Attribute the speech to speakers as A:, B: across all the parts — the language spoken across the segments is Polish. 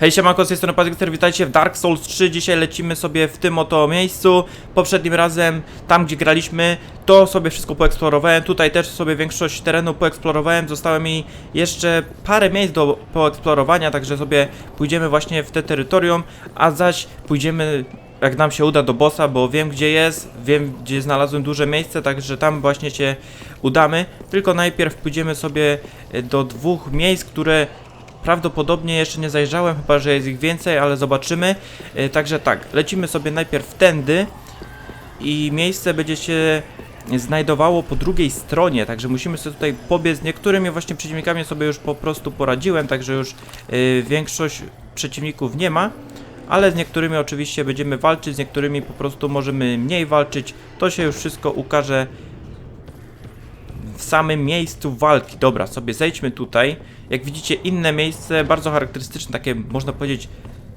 A: Hej siemanko, z tej strony Patryk, witajcie w Dark Souls 3 Dzisiaj lecimy sobie w tym oto miejscu. Poprzednim razem, tam gdzie graliśmy To sobie wszystko poeksplorowałem. Tutaj też sobie większość terenu poeksplorowałem. Zostało mi jeszcze parę miejsc do poeksplorowania Także sobie pójdziemy właśnie w te terytorium. A zaś pójdziemy jak nam się uda do bossa, bo wiem gdzie jest, wiem gdzie znalazłem duże miejsce, także tam właśnie się udamy. Tylko najpierw pójdziemy sobie do dwóch miejsc, które prawdopodobnie jeszcze nie zajrzałem, chyba że jest ich więcej, ale zobaczymy. E, Także tak, lecimy sobie najpierw tędy i miejsce będzie się znajdowało po drugiej stronie, także musimy sobie tutaj pobiec. Niektórymi właśnie przeciwnikami sobie już po prostu poradziłem, także już e, większość przeciwników nie ma. Ale z niektórymi oczywiście będziemy walczyć, z niektórymi po prostu możemy mniej walczyć. To się już wszystko ukaże w samym miejscu walki. Dobra, sobie zejdźmy tutaj. Jak widzicie, inne miejsce, bardzo charakterystyczne, takie można powiedzieć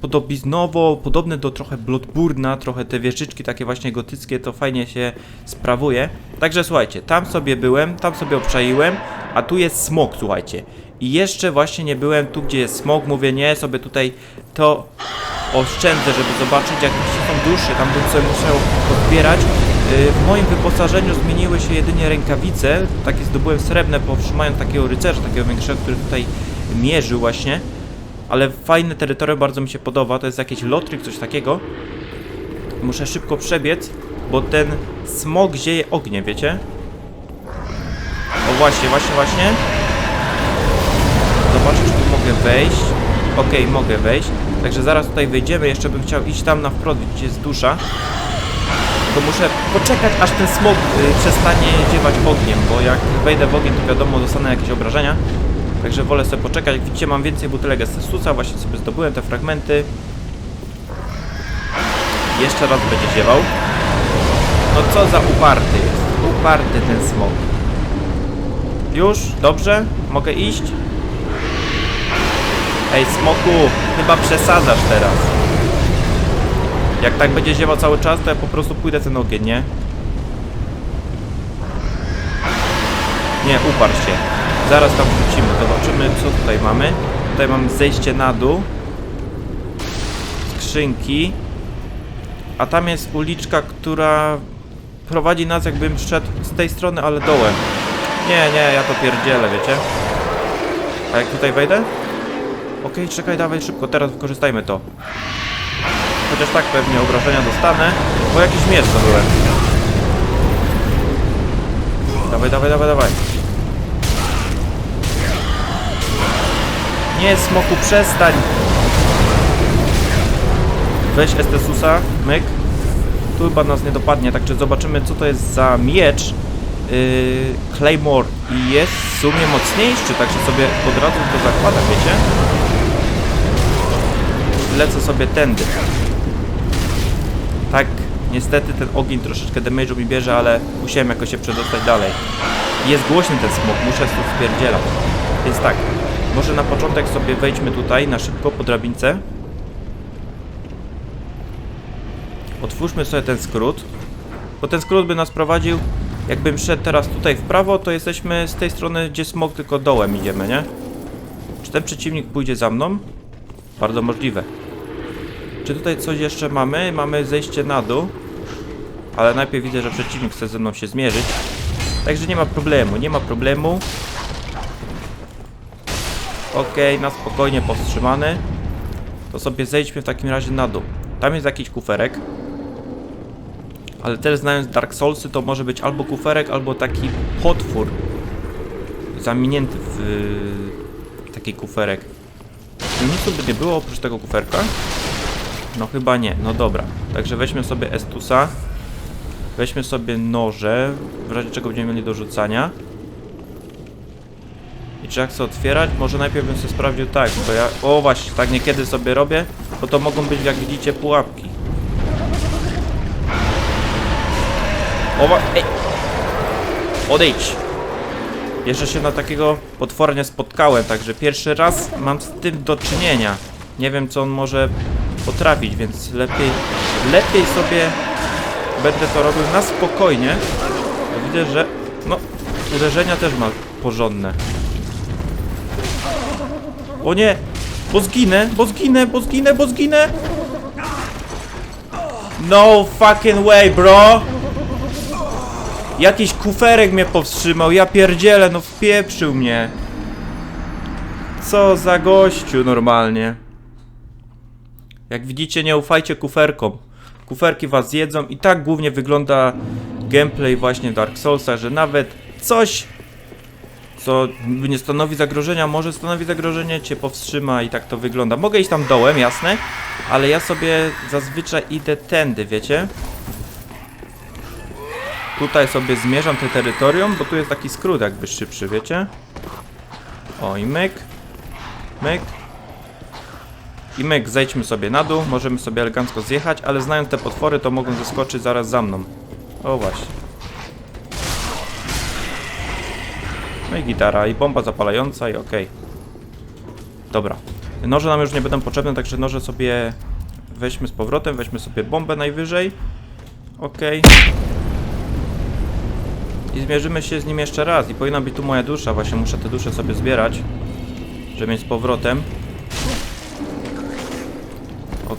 A: podobiznowo, podobne do trochę Bloodburna, trochę te wieżyczki takie właśnie gotyckie, to fajnie się sprawuje. Także słuchajcie, tam sobie byłem, tam sobie obczaiłem, a tu jest smok, słuchajcie. I jeszcze właśnie nie byłem tu, gdzie jest smok, mówię nie, sobie tutaj to oszczędzę, żeby zobaczyć, jak widzicie są duszy, tam bym sobie musiał pozbierać. Yy, W moim wyposażeniu zmieniły się jedynie rękawice, takie zdobyłem srebrne, powstrzymając takiego rycerza, takiego większego, który tutaj mierzył właśnie. Ale fajne terytorium bardzo mi się podoba, to jest jakiś lotryk, coś takiego. Muszę szybko przebiec, bo ten smog zieje ognie, wiecie? O właśnie, właśnie, właśnie. Zobaczę, czy tu mogę wejść. Okej, mogę wejść. Także zaraz tutaj wejdziemy. Jeszcze bym chciał iść tam na wprost, gdzie jest dusza. To muszę poczekać, aż ten smog y, przestanie ziewać ogniem, bo jak wejdę w ogień, to wiadomo, dostanę jakieś obrażenia. Także wolę sobie poczekać. Jak widzicie, mam więcej butelek Essusa, właśnie sobie zdobyłem te fragmenty. Jeszcze raz będzie ziewał. No co za uparty jest. Uparty ten smog. Już? Dobrze? Mogę iść? Ej, smoku, chyba przesadzasz teraz. Jak tak będzie ziewał cały czas, to ja po prostu pójdę ten ogień, nie? Nie, uparł się. Zaraz tam wrócimy, zobaczymy co tutaj mamy. Tutaj mamy zejście na dół. Skrzynki. A tam jest uliczka, która prowadzi nas jakbym szedł z tej strony, ale dołem. Nie, nie, ja to pierdzielę, wiecie? A jak tutaj wejdę? Okej, czekaj, dawaj szybko, teraz wykorzystajmy to. Chociaż tak pewnie obrażenia dostanę, bo jakiś miecz zdobyłem. Dawaj, dawaj, dawaj, dawaj. Nie, smoku, przestań! Weź Estesusa, myk. Tu chyba nas nie dopadnie, także zobaczymy co to jest za miecz. Yy, Claymore i jest w sumie mocniejszy, także sobie od razu to zakładam, wiecie? Lecę sobie tędy. Tak, niestety ten ogień troszeczkę damage'u mi bierze, ale musiałem jakoś się przedostać dalej. Jest głośny ten smok, muszę tu spierdzielać. Więc tak, może na początek sobie wejdźmy tutaj na szybko po drabince. Otwórzmy sobie ten skrót, bo ten skrót by nas prowadził, jakbym szedł teraz tutaj w prawo, to jesteśmy z tej strony, gdzie smok tylko dołem idziemy, nie? Czy ten przeciwnik pójdzie za mną? Bardzo możliwe. Czy tutaj coś jeszcze mamy? Mamy zejście na dół. Ale najpierw widzę, że przeciwnik chce ze mną się zmierzyć. Także nie ma problemu, nie ma problemu. Okej, na spokojnie powstrzymany. To sobie zejdźmy w takim razie na dół. Tam jest jakiś kuferek. Ale też znając Dark Soulsy, to może być albo kuferek, albo taki potwór. Zaminięty w taki kuferek. Nic by nie było oprócz tego kuferka? No chyba nie, no dobra. Także weźmy sobie Estusa. Weźmy sobie noże, w razie czego będziemy mieli do rzucania. I czy ja chcę otwierać? Może najpierw bym sobie sprawdził tak, bo ja... O właśnie, tak niekiedy sobie robię, bo to mogą być, jak widzicie, pułapki. O. Ej! Odejdź! Jeszcze się na takiego potwora nie spotkałem, także pierwszy raz mam z tym do czynienia. Nie wiem, co on może potrafić, więc lepiej, lepiej sobie będę to robił na spokojnie. Widzę, że no, uderzenia też ma porządne. O nie! Bo zginę, bo zginę, bo zginę, bo zginę! No fucking way, bro! Jakiś kuferek mnie powstrzymał, ja pierdzielę, no wpieprzył mnie. Co za gościu normalnie. Jak widzicie, nie ufajcie kuferkom. Kuferki was zjedzą i tak głównie wygląda gameplay właśnie Dark Soulsach, że nawet coś, co nie stanowi zagrożenia, może stanowi zagrożenie, cię powstrzyma i tak to wygląda. Mogę iść tam dołem, jasne, ale ja sobie zazwyczaj idę tędy, wiecie? Tutaj sobie zmierzam te terytorium, bo tu jest taki skrót jakby szybszy, wiecie? O i myk. Myk. I myk, zejdźmy sobie na dół, możemy sobie elegancko zjechać, ale znając te potwory, to mogą zeskoczyć zaraz za mną. O właśnie. No i gitara, i bomba zapalająca, i okej. Dobra. Noże nam już nie będą potrzebne, także noże sobie weźmy z powrotem, weźmy sobie bombę najwyżej. Okej. I zmierzymy się z nim jeszcze raz. I powinna być tu moja dusza. Właśnie muszę te dusze sobie zbierać. Żeby mieć z powrotem.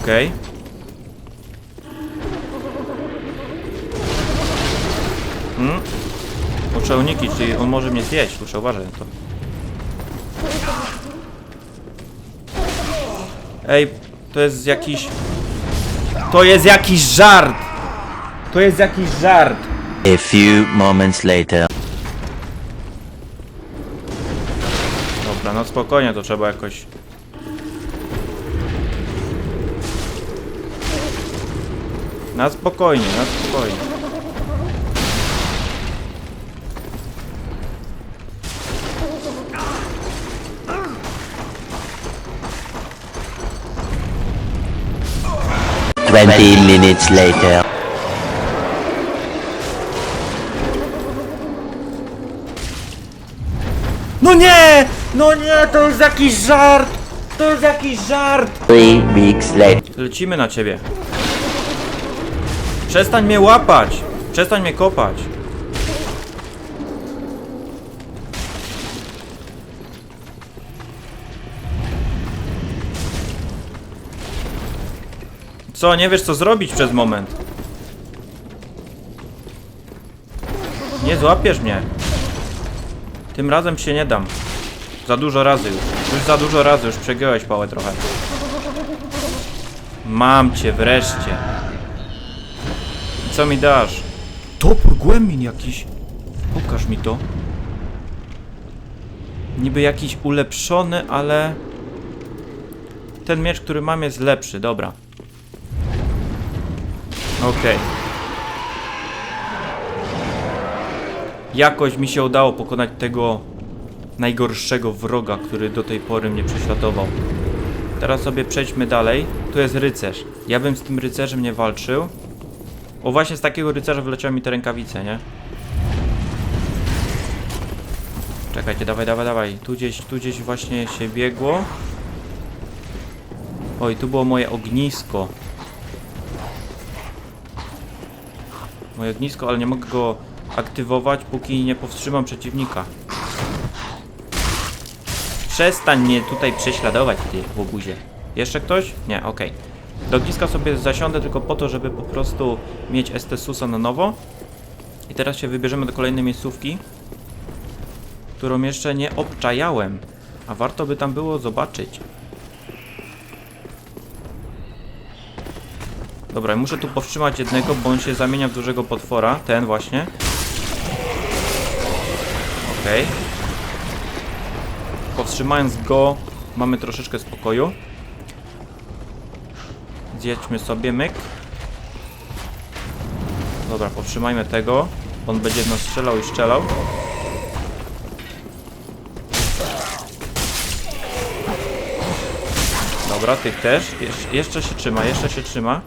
A: Okej. Hmm? Muszę uniknąć, czyli on może mnie zjeść. Muszę uważać na to. Ej, to jest jakiś... To jest jakiś żart! To jest jakiś żart!
B: A few moments later.
A: Dobra, no spokojnie, to trzeba jakoś... Na spokojnie, na spokojnie.
B: Twenty minutes later.
A: No nie! No nie, to jest jakiś żart! To jest jakiś żart!
B: Three weeks later.
A: Lecimy na ciebie. Przestań mnie łapać! Przestań mnie kopać! Co, nie wiesz co zrobić przez moment? Nie złapiesz mnie. Tym razem się nie dam. Za dużo razy już. Już za dużo razy, już przegiąłeś pałę trochę. Mam cię wreszcie. Co mi dasz? Topór głębin jakiś. Pokaż mi to. Niby jakiś ulepszony, ale... Ten miecz, który mam jest lepszy, dobra. Okej. Jakoś mi się udało pokonać tego najgorszego wroga, który do tej pory mnie prześladował. Teraz sobie przejdźmy dalej. Tu jest rycerz. Ja bym z tym rycerzem nie walczył. O właśnie z takiego rycerza wyleciały mi te rękawice, nie? Czekajcie, dawaj, dawaj, dawaj. Tu gdzieś, tu gdzieś właśnie się biegło. Oj, tu było moje ognisko. Moje ognisko, ale nie mogę go aktywować, póki nie powstrzymam przeciwnika. Przestań mnie tutaj prześladować, ty łobuzie. Jeszcze ktoś? Nie, okej. Do ogniska sobie zasiądę tylko po to, żeby po prostu mieć Estesusa na nowo. I teraz się wybierzemy do kolejnej miejscówki, którą jeszcze nie obczajałem. A warto by tam było zobaczyć. Dobra, muszę tu powstrzymać jednego, bo on się zamienia w dużego potwora. Ten właśnie. Okej. Powstrzymając go, mamy troszeczkę spokoju. Zjedźmy sobie myk. Dobra, powstrzymajmy tego. On będzie nas strzelał i strzelał. Dobra, tych też. Jesz jeszcze się trzyma, jeszcze się trzyma.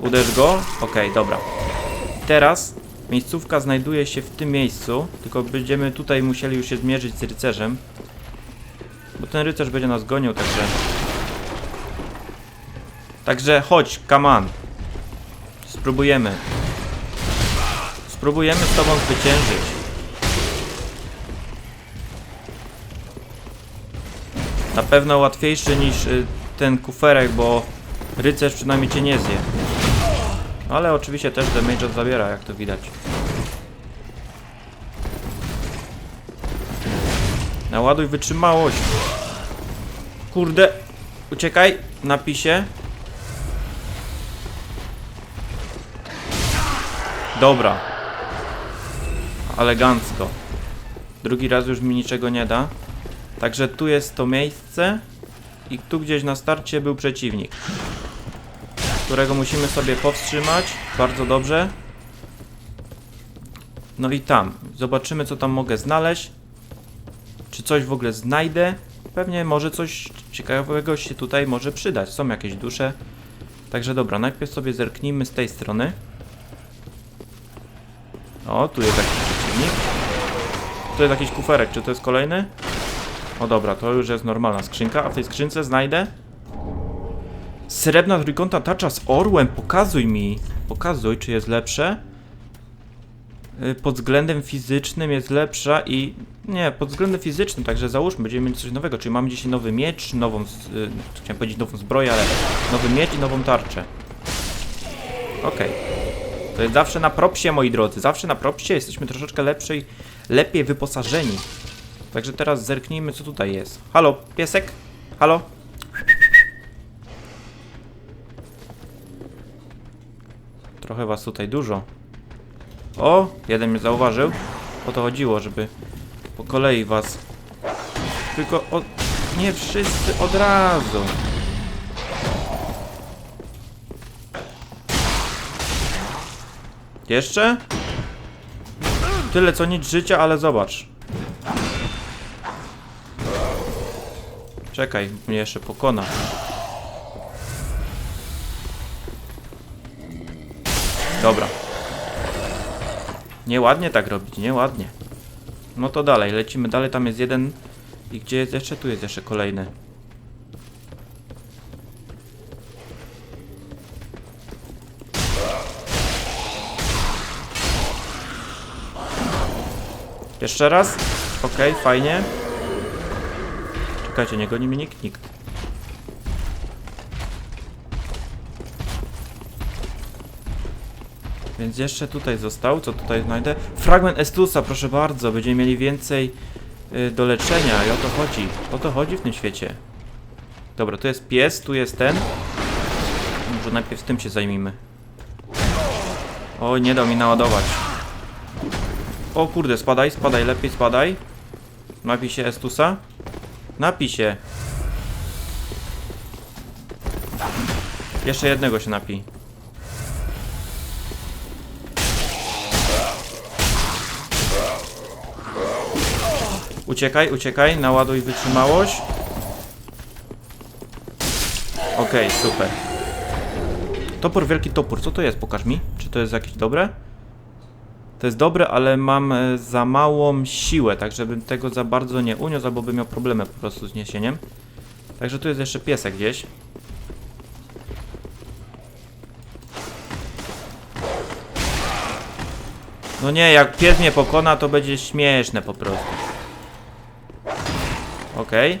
A: Uderz go. Okej, dobra. Teraz miejscówka znajduje się w tym miejscu, tylko będziemy tutaj musieli już się zmierzyć z rycerzem. Bo ten rycerz będzie nas gonił, także... Także chodź, on. Spróbujemy. Spróbujemy z tobą zwyciężyć. Na pewno łatwiejszy niż y, ten kuferek, bo rycerz przynajmniej cię nie zje. Ale oczywiście też damage zabiera, jak to widać. Naładuj wytrzymałość. Kurde. Uciekaj. Napisie. Dobra. Elegancko. Drugi raz już mi niczego nie da. Także tu jest to miejsce. I tu gdzieś na starcie był przeciwnik. Którego musimy sobie powstrzymać. Bardzo dobrze. No i tam. Zobaczymy co tam mogę znaleźć. Czy coś w ogóle znajdę? Pewnie może coś ciekawego się tutaj może przydać. Są jakieś dusze. Także dobra, najpierw sobie zerknijmy z tej strony. O, tu jest jakiś przeciwnik. Tu jest jakiś kuferek, czy to jest kolejny? O dobra, to już jest normalna skrzynka, a w tej skrzynce znajdę... Srebrna trójkątna tarcza z orłem, pokazuj mi. Pokazuj, czy jest lepsze. Y, Pod względem fizycznym jest lepsza i... Nie, pod względem fizycznym, także załóżmy, będziemy mieć coś nowego, czyli mamy dzisiaj nowy miecz, nową... z- y, Chciałem powiedzieć nową zbroję, ale... Nowy miecz i nową tarczę. Okej. To jest zawsze na propsie, moi drodzy. Zawsze na propsie jesteśmy troszeczkę lepszej, lepiej wyposażeni. Także teraz zerknijmy, co tutaj jest. Halo, piesek? Halo? Trochę was tutaj dużo. O, jeden mnie zauważył. O to chodziło, żeby po kolei was... Tylko. Nie wszyscy od razu. Jeszcze? Tyle co nic życia, ale zobacz. Czekaj, mnie jeszcze pokona. Dobra. Nieładnie tak robić, nieładnie. No to dalej, lecimy dalej, tam jest jeden. I gdzie jest jeszcze? Tu jest jeszcze kolejny. Jeszcze raz? Okej, fajnie. Czekajcie, nie goni mnie nikt? Nikt. Więc jeszcze tutaj został, co tutaj znajdę? Fragment Estusa, proszę bardzo, będziemy mieli więcej y, do leczenia i o to chodzi. O to chodzi w tym świecie. Dobra, tu jest pies, tu jest ten. Może najpierw tym się zajmijmy. O, nie dał mi naładować. O kurde, spadaj, spadaj, lepiej spadaj. Napij się Estusa. Napij się. Jeszcze jednego się napij. Uciekaj, uciekaj, naładuj wytrzymałość. Okej, super. Topór, wielki topór, co to jest? Pokaż mi. Czy to jest jakieś dobre? To jest dobre, ale mam e, za małą siłę, tak żebym tego za bardzo nie uniósł, albo bym miał problemy po prostu z niesieniem. Także tu jest jeszcze piesek gdzieś. No nie, jak pies mnie pokona, to będzie śmieszne po prostu. Okej.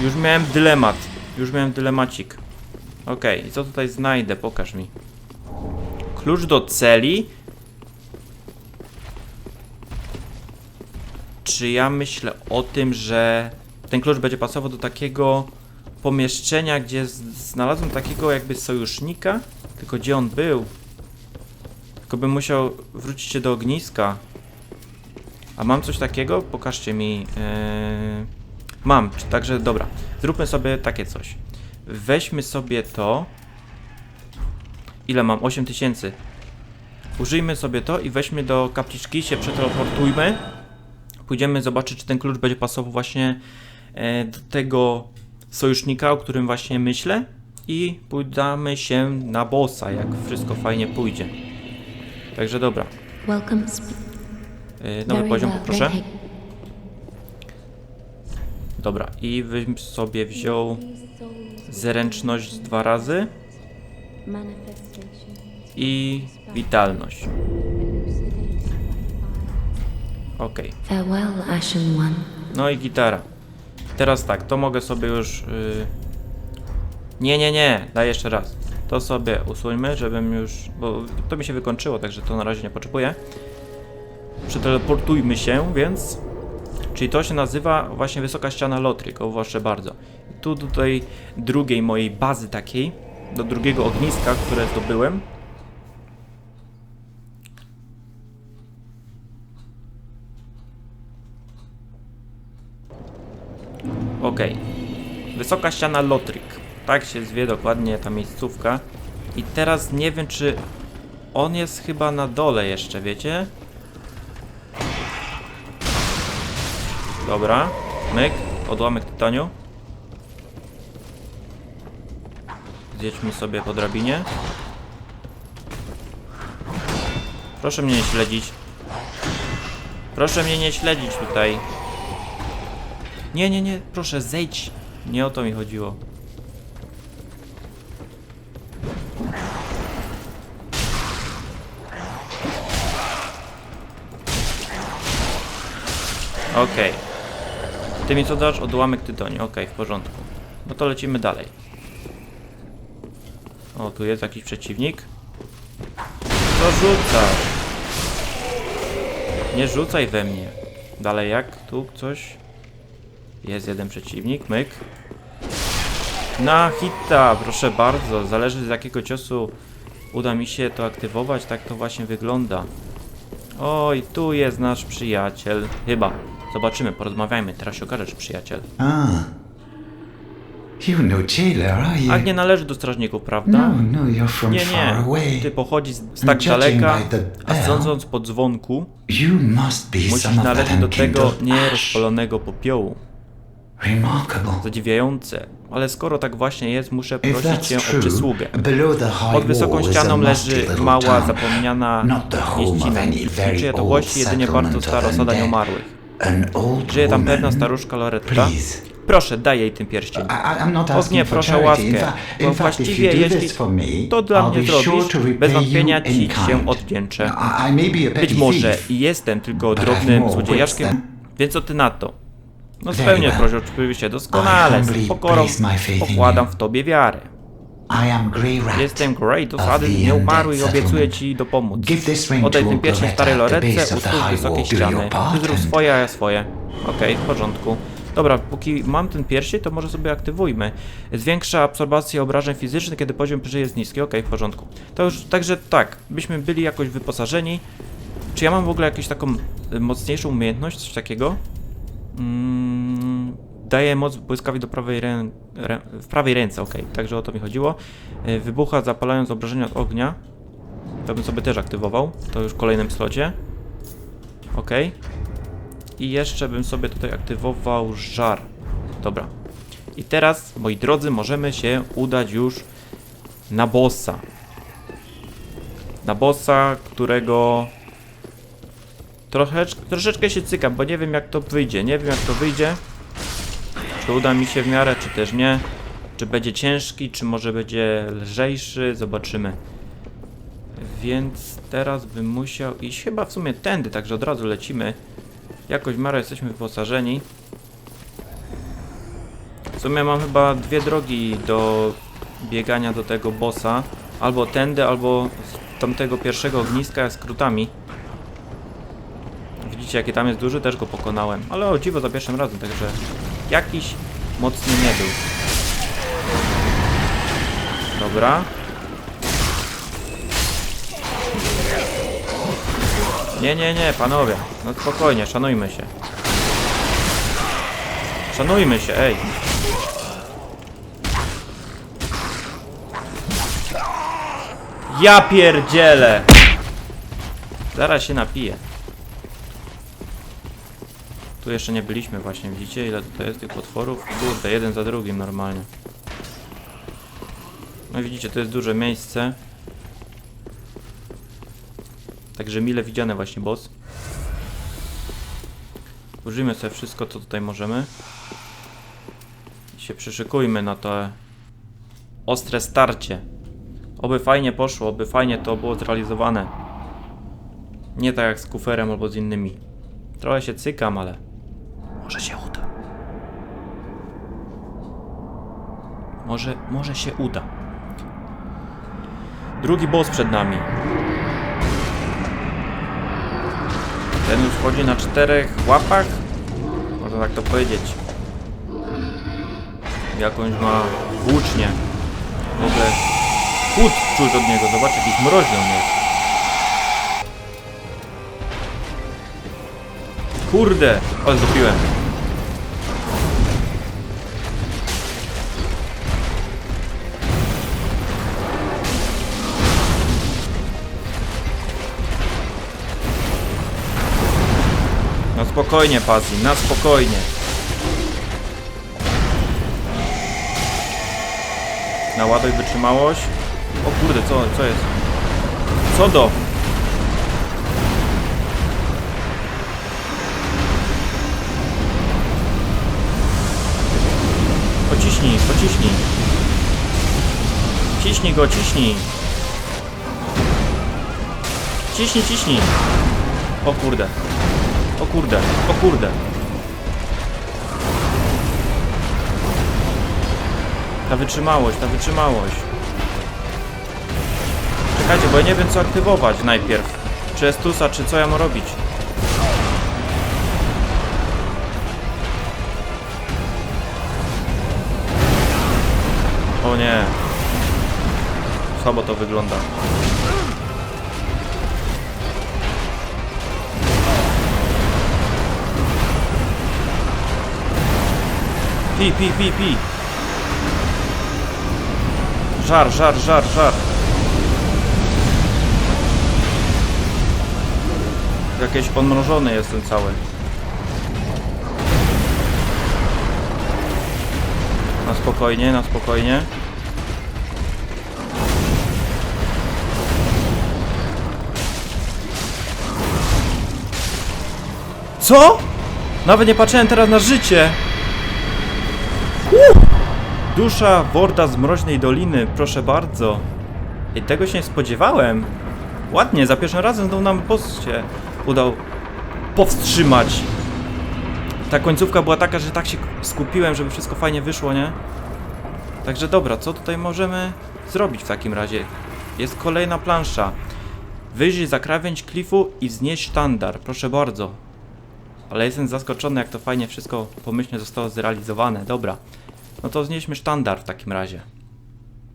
A: Już miałem dylemat. Już miałem dylemacik. Okej, i co tutaj znajdę? Pokaż mi. Klucz do celi? Czy ja myślę o tym, że ten klucz będzie pasował do takiego pomieszczenia, gdzie znalazłem takiego jakby sojusznika? Tylko gdzie on był? Tylko bym musiał wrócić się do ogniska. A mam coś takiego? Pokażcie mi. Yy... Mam, także dobra. Zróbmy sobie takie coś. Weźmy sobie to. Ile mam? 8000. Użyjmy sobie to i weźmy do kapliczki, się przeteleportujmy. Pójdziemy zobaczyć, czy ten klucz będzie pasował właśnie e, do tego sojusznika, o którym właśnie myślę. I pójdziemy się na bossa, jak wszystko fajnie pójdzie. Także dobra. E, nowy poziom.
C: Hey,
A: Dobra, i bym sobie wziął zręczność dwa razy i witalność.
C: One.
A: No i gitara. Teraz tak, to mogę sobie już... Yy... Nie, nie, nie, daj jeszcze raz. To sobie usuńmy, żebym już... Bo to mi się wykończyło, także to na razie nie potrzebuję. Przeteleportujmy się, więc... Czyli to się nazywa właśnie Wysoka Ściana Lotry, proszę bardzo. I tu do tej drugiej mojej bazy takiej, do drugiego ogniska, które zdobyłem. Okej. Wysoka ściana Lotryk. Tak się zwie dokładnie ta miejscówka. I teraz nie wiem, czy on jest chyba na dole jeszcze, wiecie? Dobra. Myk. Odłamek tytaniu. Zjedźmy sobie po drabinie. Proszę mnie nie śledzić. Proszę mnie nie śledzić tutaj. Nie, nie, nie, proszę zejdź. Nie o to mi chodziło. Okej. Ty mi co dasz? Odłamek tytoniu. Okej, w porządku. No to lecimy dalej. O, tu jest jakiś przeciwnik. Co rzucasz? Nie rzucaj we mnie. Dalej jak? Tu coś? Jest jeden przeciwnik, myk. Na hita, proszę bardzo. Zależy z jakiego ciosu uda mi się to aktywować, tak to właśnie wygląda. Oj, tu jest nasz przyjaciel. Chyba. Zobaczymy, porozmawiajmy. Teraz się okaże, czy przyjaciel.
C: Ah. You no jailer, are you?
A: Ach, nie należy do strażników, prawda?
C: No, no, you're from
A: Nie,
C: far
A: nie.
C: away.
A: Ty pochodzi z, tak daleka, a sądząc po dzwonku,
C: You must be
A: musisz należeć do tego nierozpalonego popiołu. Zadziwiające. Ale skoro tak właśnie jest, muszę prosić cię o przysługę. Pod wysoką ścianą leży mała, zapomniana mieścina. czyja to
C: old
A: głości jedynie bardzo stara osada nieumarłych. Żyje tam pewna staruszka Loretta. Proszę, daj jej ten pierścień.
C: Asking
A: nie, proszę łaskę. Bo właściwie, jeśli to dla mnie zrobisz, bez wątpienia ci się odwdzięczę. Być może jestem tylko drobnym złodziejaszkiem, więc co ty na to? No spełnię proszę oczywiście doskonale, z pokorą pokładam w tobie wiarę.
C: Grey.
A: Jestem Great,
C: of
A: osady
C: the
A: nieumarły i obiecuję ci dopomóc. Oddaj
C: to
A: pierścień
C: Loretta
A: starej Loretce,
C: high
A: wysokiej ściany. Ty zrób swoje, a ja swoje. Okej, w porządku. Dobra, póki mam ten pierścień, to może sobie aktywujmy. Zwiększa absorbację obrażeń fizycznych, kiedy poziom przeżyje jest niski. Okej, w porządku. To już, także tak, byśmy byli jakoś wyposażeni. Czy ja mam w ogóle jakąś taką y, mocniejszą umiejętność, coś takiego? Mm, daje moc błyskawi do prawej rę, rę, w prawej ręce, okej, także o to mi chodziło. Y, Wybucha zapalając obrażenia od ognia. To bym sobie też aktywował, to już w kolejnym slocie. Okej. I jeszcze bym sobie tutaj aktywował żar. Dobra. I teraz, moi drodzy, możemy się udać już na bossa. Na bossa, którego troszeczkę, troszeczkę się cykam, bo nie wiem jak to wyjdzie. Nie wiem jak to wyjdzie. Czy uda mi się w miarę, czy też nie. Czy będzie ciężki, czy może będzie lżejszy. Zobaczymy. Więc teraz bym musiał iść chyba w sumie tędy, także od razu lecimy. Jakoś w miarę jesteśmy wyposażeni. W sumie mam chyba dwie drogi do biegania do tego bossa. Albo tędy, albo z tamtego pierwszego ogniska skrótami. Widzicie jaki tam jest duży, też go pokonałem. Ale o dziwo za pierwszym razem, także jakiś mocny nie był. Dobra. Nie, nie, nie, panowie. No spokojnie, szanujmy się. Szanujmy się, ej. Ja pierdzielę! Zaraz się napiję. Tu jeszcze nie byliśmy właśnie, widzicie ile tutaj jest tych potworów? Kurde, jeden za drugim normalnie. No widzicie, to jest duże miejsce. Także mile widziane właśnie boss. Użyjmy sobie wszystko, co tutaj możemy. I się przyszykujmy na to ostre starcie. Oby fajnie poszło, oby fajnie to było zrealizowane. Nie tak jak z kuferem albo z innymi. Trochę się cykam, ale może się uda. Może, może się uda. Drugi boss przed nami. Ten już chodzi na czterech łapach? Można tak to powiedzieć. Jakąś ma włócznię. W ogóle chód czuć od niego. Zobacz, jakiś mroźny on jest. Kurde! Ale zdopiłem. Spokojnie, Pazzi, na spokojnie. Naładuj wytrzymałość. O kurde, co, co jest? Co do? Pociśnij, pociśnij. Ciśnij go, ciśnij. Ciśnij, ciśnij. O kurde. O kurde, o kurde. Ta wytrzymałość, ta wytrzymałość. Czekajcie, bo ja nie wiem co aktywować najpierw. Czy Estusa, czy co ja mam robić. O nie. Słabo to wygląda. Pi, pi, pi, pi. Żar, żar, żar, żar. Jakieś podmrożony jestem cały. Na spokojnie, na spokojnie. Co? Nawet nie patrzyłem teraz na życie. Dusza Worda z Mroźnej Doliny, proszę bardzo. I tego się nie spodziewałem. Ładnie, za pierwszym razem znowu nam boss się udał powstrzymać. Ta końcówka była taka, że tak się skupiłem, żeby wszystko fajnie wyszło, nie? Także dobra, co tutaj możemy zrobić w takim razie? Jest kolejna plansza. Wyjrzyj za krawędź klifu i wznieść sztandar. Proszę bardzo. Ale jestem zaskoczony, jak to fajnie wszystko pomyślnie zostało zrealizowane. Dobra. No to znieśmy sztandar w takim razie.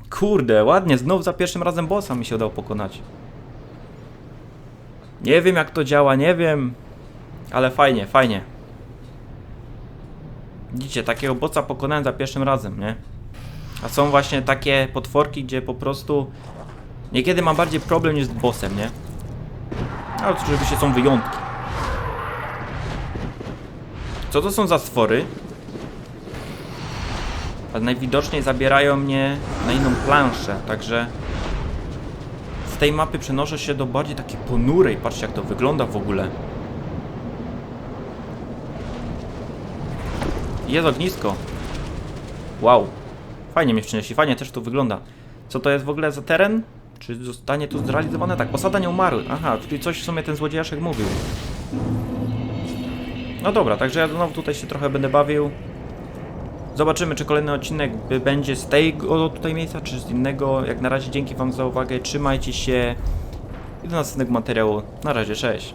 A: Kurde, ładnie, znów za pierwszym razem bossa mi się udało pokonać. Nie wiem jak to działa, nie wiem. Ale fajnie, fajnie. Widzicie, takiego bossa pokonałem za pierwszym razem, nie? A są właśnie takie potworki, gdzie po prostu niekiedy mam bardziej problem niż z bossem, nie? Ale oczywiście są wyjątki. Co to są za stwory? Ale najwidoczniej zabierają mnie na inną planszę, także z tej mapy przenoszę się do bardziej takiej ponurej. Patrzcie jak to wygląda w ogóle. Jest ognisko. Wow. Fajnie mnie przynieśli, fajnie też to wygląda. Co to jest w ogóle za teren? Czy zostanie tu zrealizowane? Tak, osada nie umarłych. Aha, czyli coś w sumie ten złodziejaszek mówił. No dobra, także ja znowu tutaj się trochę będę bawił. Zobaczymy, czy kolejny odcinek będzie z tego tutaj miejsca, czy z innego. Jak na razie dzięki Wam za uwagę, trzymajcie się i do następnego materiału. Na razie, cześć.